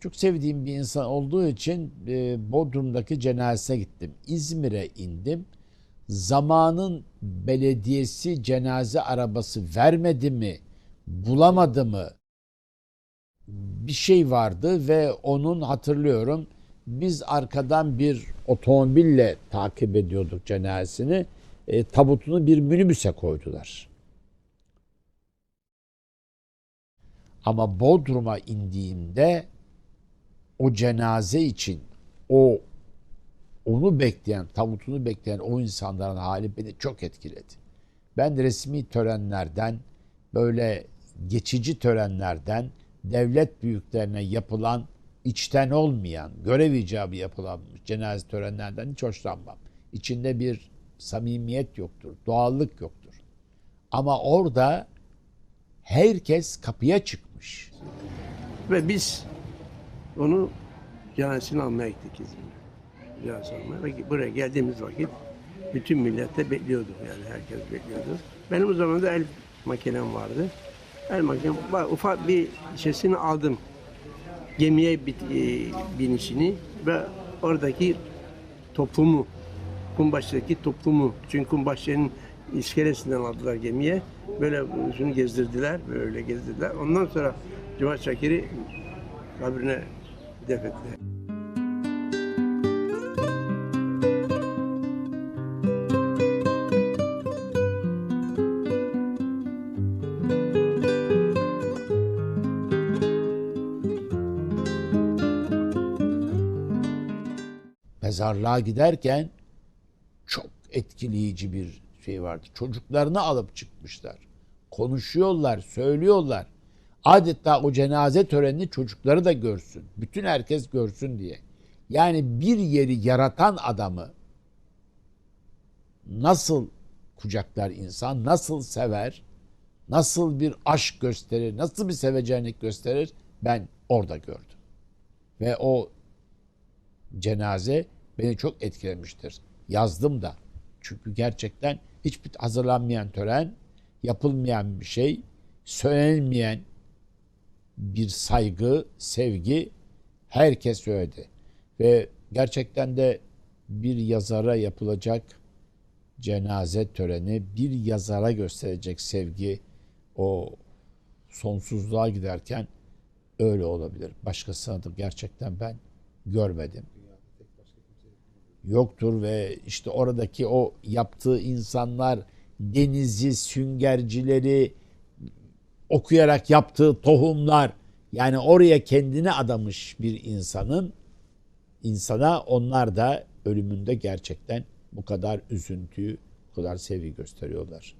Çok sevdiğim bir insan olduğu için e, Bodrum'daki cenazesine gittim. İzmir'e indim. Zamanın belediyesi cenaze arabası vermedi mi, bulamadı mı bir şey vardı ve onun hatırlıyorum biz arkadan bir otomobille takip ediyorduk cenazesini. E, tabutunu bir minibüse koydular. Ama Bodrum'a indiğimde o cenaze için o onu bekleyen, tabutunu bekleyen o insanların hali beni çok etkiledi. Ben resmi törenlerden, böyle geçici törenlerden, devlet büyüklerine yapılan içten olmayan, görev icabı yapılan cenaze törenlerden hiç hoşlanmam. İçinde bir samimiyet yoktur, doğallık yoktur. Ama orada herkes kapıya çıkmış. Ve biz onu cenazesini almaya gittik İzmir'e. Almaya. Ve buraya geldiğimiz vakit bütün millet de bekliyordu. Yani herkes bekliyordu. Benim o zaman da el makinem vardı. El makinem. Ufak bir şeysini aldım. Gemiye e, binişini ve oradaki toplumu Kumbaş'taki toplumu çünkü Kumbaş'ın iskelesinden aldılar gemiye. Böyle şunu gezdirdiler, böyle gezdirdiler. Ondan sonra Cevat Şakir'i kabrine defettiler. mezarlığa giderken çok etkileyici bir şey vardı. Çocuklarını alıp çıkmışlar. Konuşuyorlar, söylüyorlar. Adeta o cenaze törenini çocukları da görsün. Bütün herkes görsün diye. Yani bir yeri yaratan adamı nasıl kucaklar insan, nasıl sever, nasıl bir aşk gösterir, nasıl bir sevecenlik gösterir ben orada gördüm. Ve o cenaze beni çok etkilemiştir. Yazdım da. Çünkü gerçekten hiçbir hazırlanmayan tören, yapılmayan bir şey, söylenmeyen bir saygı, sevgi herkes söyledi. Ve gerçekten de bir yazara yapılacak cenaze töreni, bir yazara gösterecek sevgi o sonsuzluğa giderken öyle olabilir. Başkasına da gerçekten ben görmedim yoktur ve işte oradaki o yaptığı insanlar denizi, süngercileri okuyarak yaptığı tohumlar yani oraya kendini adamış bir insanın insana onlar da ölümünde gerçekten bu kadar üzüntüyü, bu kadar sevgi gösteriyorlar.